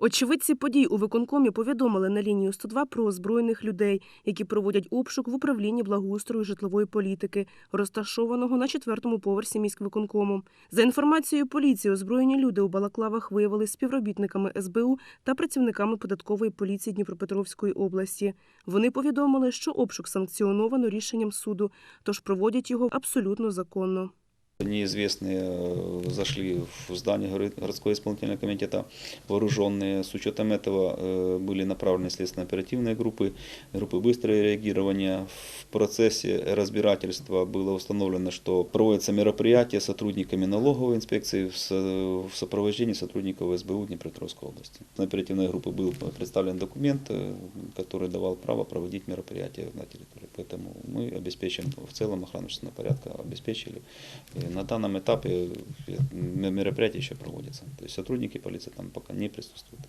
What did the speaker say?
Очевидці подій у виконкомі повідомили на лінію 102 про озброєних людей, які проводять обшук в управлінні благоустрою житлової політики, розташованого на четвертому поверсі міськвиконкому. За інформацією поліції, озброєні люди у балаклавах виявилися співробітниками СБУ та працівниками податкової поліції Дніпропетровської області. Вони повідомили, що обшук санкціоновано рішенням суду, тож проводять його абсолютно законно. Неизвестные э, зашли в здание горы- городского исполнительного комитета вооруженные. С учетом этого э, были направлены следственно-оперативные группы, группы быстрого реагирования. В процессе разбирательства было установлено, что проводятся мероприятия сотрудниками налоговой инспекции в со- в сопровождении сотрудников СБУ Днепропетровской области. На оперативной группы был представлен документ, э, который давал право проводить мероприятия на территории. Поэтому мы обеспечим в целом охрану общественного порядка, обеспечили. И на данном этапе э, мероприятия еще проводятся. То есть сотрудники полиции там пока не присутствуют.